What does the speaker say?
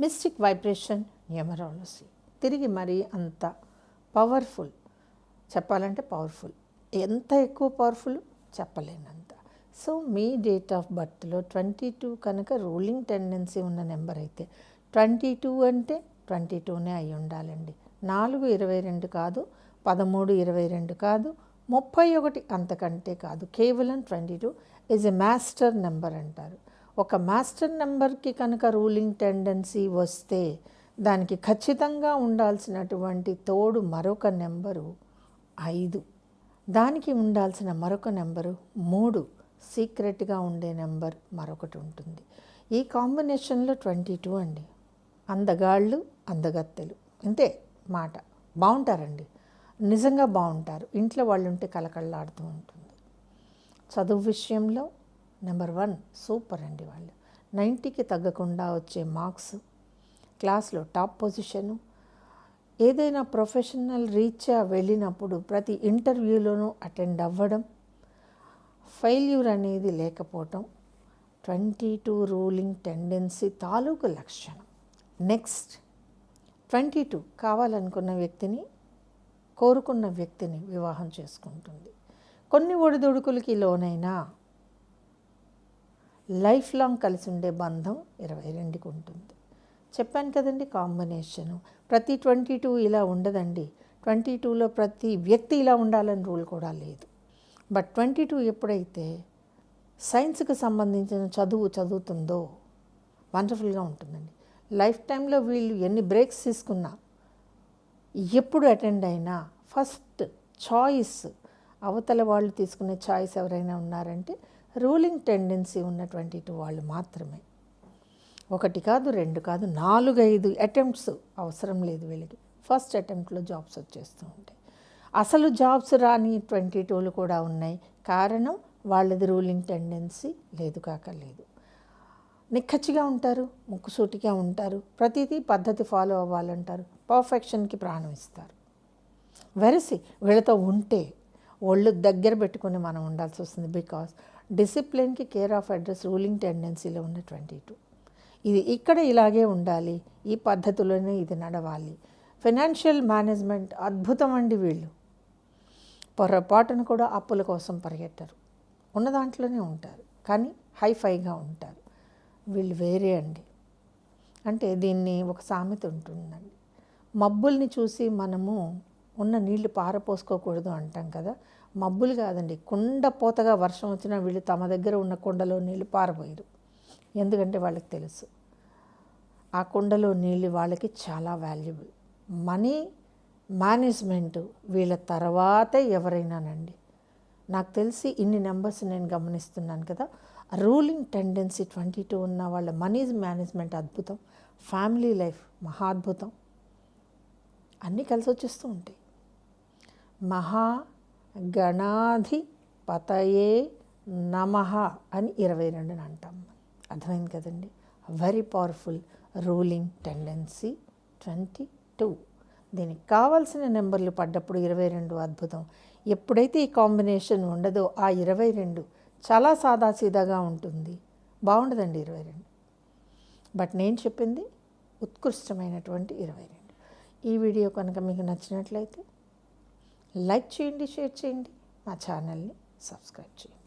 Mystic vibration numerology తిరిగి మరి అంత పవర్ఫుల్. చెప్పాలంటే పవర్ఫుల్. ఎంత ఎక్కువ పవర్ఫుల్? చెప్పలేనంత. సో మీ డేట్ ఆఫ్ బర్త్లో ట్వంటీ టూ కనుక రూలింగ్ టెండెన్సీ ఉన్న నెంబర్ అయితే ట్వంటీ టూ అంటే ట్వంటీ టూనే అయి ఉండాలండి. నాలుగు ఇరవై రెండు కాదు పదమూడు ఇరవై రెండు కాదు ముప్పై ఒకటి అంతకంటే కాదు. కేవలం twenty two is a master number అంటారు. ఒక మాస్టర్ నెంబర్కి కనుక రూలింగ్ టెండెన్సీ వస్తే దానికి ఖచ్చితంగా ఉండాల్సినటువంటి తోడు మరొక నెంబరు ఐదు. దానికి ఉండాల్సిన మరొక నెంబరు మూడు. సీక్రెట్గా ఉండే నెంబర్ మరొకటి ఉంటుంది. ఈ కాంబినేషన్లో ట్వంటీ టూ అండి. అందగాళ్ళు అందగత్తెలు. అంతే మాట. బాగుంటారండి నిజంగా బాగుంటారు ఇంట్లో వాళ్ళు ఉంటే కలకళ్ళాడుతూ ఉంటుంది. చదువు విషయంలో నెంబర్ వన్ సూపర్ అండి వాళ్ళు. నైంటీకి తగ్గకుండా వచ్చే మార్క్స్ క్లాస్లో టాప్ పొజిషను ఏదైనా ప్రొఫెషనల్ రీత్యా వెళ్ళినప్పుడు ప్రతి ఇంటర్వ్యూలోనూ అటెండ్ అవ్వడం ఫెయిల్యూర్ అనేది లేకపోవటం ట్వంటీ టూ రూలింగ్ టెండెన్సీ తాలూకు లక్షణం. నెక్స్ట్ ట్వంటీ టూ కావాలనుకున్న వ్యక్తిని కోరుకున్న వ్యక్తిని వివాహం చేసుకుంటుంది. కొన్ని ఒడిదుడుకులకి లోనైనా లైఫ్ లాంగ్ కలిసి ఉండే బంధం ఇరవై రెండుకి ఉంటుంది. చెప్పాను కదండి కాంబినేషను. ప్రతి ట్వంటీ టూ ఇలా ఉండదండి. ట్వంటీ టూలో ప్రతి వ్యక్తి ఇలా ఉండాలని రూల్ కూడా లేదు. బట్ ట్వంటీ టూ ఎప్పుడైతే సైన్స్కి సంబంధించిన చదువు చదువుతుందో వండర్ఫుల్గా ఉంటుందండి. లైఫ్ టైంలో వీళ్ళు ఎన్ని బ్రేక్స్ తీసుకున్నా ఎప్పుడు అటెండ్ అయినా ఫస్ట్ చాయిస్ అవతల వాళ్ళు తీసుకునే చాయిస్ ఎవరైనా ఉన్నారంటే రూలింగ్ టెండెన్సీ ఉన్న ట్వంటీ టూ వాళ్ళు మాత్రమే. ఒకటి కాదు రెండు కాదు నాలుగు ఐదు అటెంప్ట్స్ అవసరం లేదు వీళ్ళకి. ఫస్ట్ అటెంప్ట్లో జాబ్స్ వచ్చేస్తూ ఉంటాయి. అసలు జాబ్స్ రాని ట్వంటీ టూలు కూడా ఉన్నాయి. కారణం వాళ్ళది రూలింగ్ టెండెన్సీ లేదు కాక లేదు. నిక్కచ్చిగా ఉంటారు ముక్కుసూటిగా ఉంటారు ప్రతిదీ పద్ధతి ఫాలో అవ్వాలంటారు పర్ఫెక్షన్కి ప్రాణం ఇస్తారు. వెరసి వీళ్ళతో ఉంటే ఒళ్ళు దగ్గర పెట్టుకుని మనం ఉండాల్సి వస్తుంది బికాస్ డిసిప్లిన్కి కేర్ ఆఫ్ అడ్రస్ రూలింగ్ టెండెన్సీలో ఉన్న ట్వంటీ టూ. ఇది ఇక్కడ ఇలాగే ఉండాలి ఈ పద్ధతిలోనే ఇది నడవాలి. ఫైనాన్షియల్ మేనేజ్మెంట్ అద్భుతం అండి వీళ్ళు. పొరపాటును కూడా అప్పుల కోసం పరిగెట్టరు ఉన్న దాంట్లోనే ఉంటారు కానీ హైఫైగా ఉంటారు. వీళ్ళు వేరే అండి. అంటే దీన్ని ఒక సామెత ఉంటుందండి. మబ్బుల్ని చూసి మనము ఉన్న నీళ్ళు పారపోసుకోకూడదు అంటాం కదా మబ్బులు కాదండి. కుండ పోతగా వర్షం వచ్చినా వీళ్ళు తమ దగ్గర ఉన్న కుండలో నీళ్ళు పారబోయారు. ఎందుకంటే వాళ్ళకి తెలుసు. ఆ కుండలో నీళ్ళు వాళ్ళకి చాలా వాల్యుబుల్. మనీ మేనేజ్మెంట్ వీళ్ళ తర్వాతే ఎవరైనానండి. నాకు తెలిసి ఇన్ని నెంబర్స్ నేను గమనిస్తున్నాను కదా. రూలింగ్ టెండెన్సీ ట్వంటీ టూ ఉన్న వాళ్ళ మనీ మేనేజ్మెంట్ అద్భుతం. ఫ్యామిలీ లైఫ్ మహా అద్భుతం. అన్నీ కలిసి వచ్చేస్తూ ఉంటాయి. మహా గణాధి నమ నమః అని ఇరవై రెండుని అంటాం. అర్థమైంది కదండి? Very powerful ruling tendency twenty two దీనికి కావాల్సిన నెంబర్లు పడ్డప్పుడు ఇరవై రెండు అద్భుతం. ఎప్పుడైతే ఈ కాంబినేషన్ ఉండదో ఆ ఇరవై రెండు చాలా సాదాసీదాగా ఉంటుంది. బాగుండదండి ఇరవై రెండు. బట్ నేను చెప్పింది ఉత్కృష్టమైనటువంటి ఇరవై రెండు. ఈ వీడియో కనుక మీకు నచ్చినట్లయితే లైక్ చేయండి షేర్ చేయండి మా ఛానల్ని సబ్స్క్రైబ్ చేయండి.